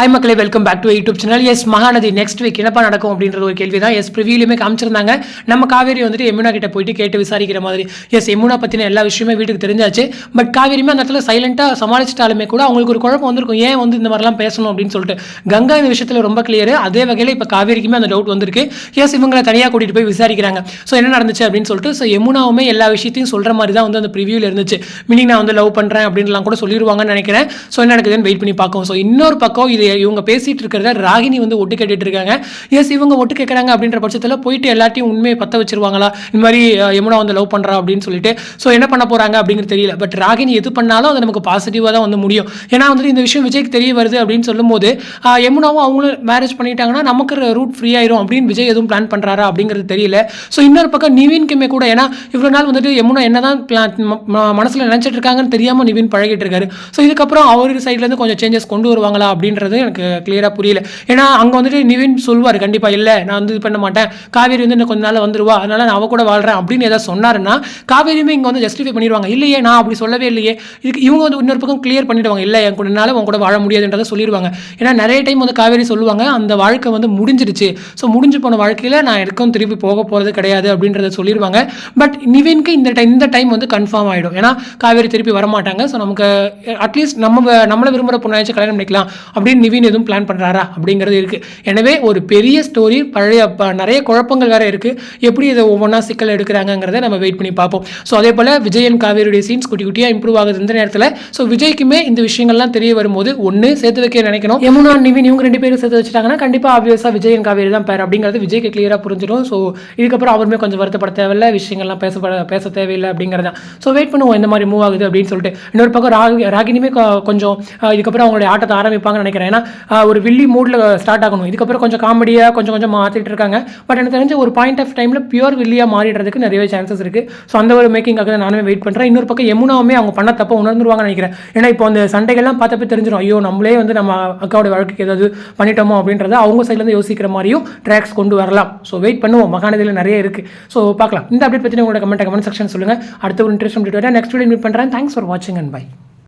Hi மக்களே welcome back to YouTube channel S Mahanadhi next week என்னப்பா நடக்கும் அப்படின்றது ஒரு கேள்வி தான் எஸ் ப்ரிவியூலையுமே காமிச்சிருந்தாங்க. நம்ம காவேரி வந்துட்டு எமுனா கிட்ட போயிட்டு கேட்டு விசாரிக்கிற மாதிரி. எஸ் யமுனா பற்றின எல்லா விஷயமே வீட்டுக்கு தெரிஞ்சாச்சு. பட் காவேரியுமே அந்த இடத்துல சைலண்டாக சமாளிச்சிட்டாலுமே கூட அவங்களுக்கு ஒரு குழப்பம் வந்திருக்கும். ஏன் வந்து இந்த மாதிரிலாம் பேசணும் அப்படின்னு சொல்லிட்டு. கங்கா இந்த விஷயத்தில் ரொம்ப கிளியர் அதே வகையில் இப்போ காவேரிக்குமே அந்த டவுட் வந்திருக்கு. எஸ் இவங்களை தனியாக கூட்டிகிட்டு போய் விசாரிக்கிறாங்க. ஸோ என்ன நடந்துச்சு அப்படின்னு சொல்லிட்டு ஸோ யமுனாவுமே எல்லா விஷயத்தையும் சொல்கிற மாதிரி தான் வந்து அந்த ப்ரிவியூவில் இருந்துச்சு. மீனிங் நான் வந்து லவ் பண்ணுறேன் அப்படின்லாம் கூட சொல்லிடுவாங்கன்னு நினைக்கிறேன். ஸோ என்ன நடக்குதுன்னு வெயிட் பண்ணி பார்க்கும். ஸோ இன்னொரு பக்கம் இது இவங்க பேசிட்டு இருக்கிறத ராகினி வந்து ஒட்டு கேட்டுட்டு இருக்காங்க. எஸ் இவங்க ஒட்டு கேட்குறாங்க அப்படின்ற பட்சத்தில் போயிட்டு எல்லாத்தையும் உண்மையை பற்ற வச்சிருவாங்களா? இந்த மாதிரி யமுனா வந்து லவ் பண்ணுறா அப்படின்னு சொல்லிட்டு. ஸோ என்ன பண்ண போகிறாங்க அப்படிங்கிறது தெரியல. பட் ராகினி எது பண்ணாலும் அது நமக்கு பாசிட்டிவாக தான் வந்து முடியும். ஏன்னா வந்துட்டு இந்த விஷயம் விஜய்க்கு தெரிய வருது அப்படின்னு சொல்லும்போது யமுனாவும் அவங்களும் மேரேஜ் பண்ணிட்டாங்கன்னா நமக்கு ரூட் ஃப்ரீ ஆயிரும் அப்படின்னு விஜய் எதுவும் பிளான் பண்ணுறாரா அப்படிங்கிறது தெரியல. ஸோ இன்னொரு பக்கம் நிவின்க்குமே கூட ஏன்னா இவ்வளோ நாள் வந்துட்டு யமுனா என்னதான் பிளான் மனசில் நினச்சிட்டு இருக்காங்கன்னு தெரியாமல் நிவின் பழகிட்டு இருக்காரு. ஸோ இதுக்கப்புறம் அவர் சைட்லேருந்து கொஞ்சம் சேஞ்சஸ் கொண்டு வருவாங்களா அப்படின்றது எனக்கு கிளியராக புரியல. ஏன்னா அங்கே வந்துட்டு நிவின் சொல்வார் கண்டிப்பாக இல்லை நான் வந்து இது பண்ண மாட்டேன். காவேரி வந்து இன்னும் கொஞ்ச நாள் வந்துருவா. அதனால நான் அவ கூட வாழ்கிறேன் அப்படின்னு ஏதாவது சொன்னாருன்னா காவேரியுமே இங்கே வந்து ஜஸ்டிஃபை பண்ணிடுவாங்க. இல்லையே நான் அப்படி சொல்லவே இல்லையே. இதுக்கு இவங்க வந்து இன்னொரு பக்கம் கிளியர் பண்ணிடுவாங்க. இல்லை என் கூட என்னால் உன் கூட வாழ முடியாதுன்றதை சொல்லிடுவாங்க. ஏன்னா நிறைய டைம் வந்து காவேரி சொல்லுவாங்க அந்த வாழ்க்கை வந்து முடிஞ்சிருச்சு ஸோ முடிஞ்சு போன வாழ்க்கையில் நான் எனக்கும் திருப்பி போக போகிறது கிடையாது அப்படின்றத சொல்லிடுவாங்க. பட் நிவின்க்கு இந்த டைம் இந்த டைம் வந்து கன்ஃபார்ம் ஆகிடும் ஏன்னா காவேரி திருப்பி வரமாட்டாங்க. ஸோ நமக்கு அட்லீஸ்ட் நம்ம நம்மளை விரும்புகிற பொண்ணாச்சும் கல்யாணம் பண்ணிக்கலாம். அப்படின்னு நிவின் எதுவும் பிளான் பண்ணுறாரா அப்படிங்கிறது இருக்குது எனவே ஒரு பெரிய ஸ்டோரி பழைய ப- நிறைய குழப்பங்கள் வேறு இருக்குது எப்படி இதை ஒவ்வொன்றா சிக்கல் எடுக்கிறாங்கங்கிறத நம்ம வெயிட் பண்ணி பார்ப்போம். ஸோ அதே போல் விஜயன் காவேரியுடைய சீன்ஸ் குட்டி குட்டியாக இம்ப்ரூவ் ஆகுது இந்த நேரத்தில். ஸோ விஜய்க்குமே இந்த விஷயங்கள்லாம் தெரிய வரும்போது ஒன்று சேர்த்து வைக்க நினைக்கணும். யமுனா நிவின் இவங்க ரெண்டு பேரும் சேர்த்து வச்சுட்டாங்கன்னா கண்டிப்பாக ஆப்வியஸாக விஜயன் காவேரி தான் பேர் அப்படிங்கிறது விஜய்க்கு கிளியராக புரிஞ்சிடும். ஸோ இதுக்கப்புறம் அவருமே கொஞ்சம் வருத்தப்பட தேவையில்ல. விஷயங்கள்லாம் பேசப்பட பேச தேவையில்லை அப்படிங்கிறது தான். ஸோ வெயிட் பண்ணுவோம் இந்த மாதிரி மூவ் ஆகுது அப்படின்னு சொல்லிட்டு. இன்னொரு பக்கம் ராகி ராகினியுமே கொஞ்சம் இதுக்கப்புறம் அவங்களுடைய ஆட்டத்தை ஆரம்பிப்பாங்கன்னு நினைக்கிறேன். ஏன்னா ஒரு வில்லி மூடில் ஸ்டார்ட் ஆகணும். இதுக்கப்புறம் கொஞ்சம் காமெடியாக கொஞ்சம் கொஞ்சம் மாற்றிட்டு இருக்காங்க. பட் எனக்கு தெரிஞ்ச ஒரு பாயிண்ட் ஆஃப் டைமில் பியூர் வில்லியாக மாறிடுறதுக்கு நிறைய சான்சஸ் இருக்குது ஸோ அந்த ஒரு மேக்கிங்காக தான் நானுமே வெயிட் பண்ணுறேன் இன்னொரு பக்கம் யமுனாவுமே அவங்க பண்ண தப்ப உணர்ந்துருவாங்கன்னு நினைக்கிறேன். ஏன்னா இப்போ அந்த சண்டைகள்லாம் பார்த்தப்ப தெரிஞ்சிடும் ஐயோ நம்மளே வந்து நம்ம அக்காவோட வாழ்க்கைக்கு ஏதாவது பண்ணிட்டோமோ அப்படின்றத அவங்க சைட்லேருந்து யோசிக்கிற மாதிரியும் ட்ராக்ஸ் கொண்டு வரலாம். ஸோ வெயிட் பண்ணுவோம். மகாநதியில் நிறைய இருக்குது ஸோ பார்க்கலாம். இந்த அப்டேட் பற்றி உங்களோட கமெண்ட் கமெண்ட் செக்ஷன் சொல்லுங்கள் அடுத்த ஒரு இன்ட்ரெஸ்ட் நெக்ஸ்ட் வீடியோ மீட் பண்ணுறேன் தேங்க்ஸ் ஃபார் வாட்சிங் அண்ட் பை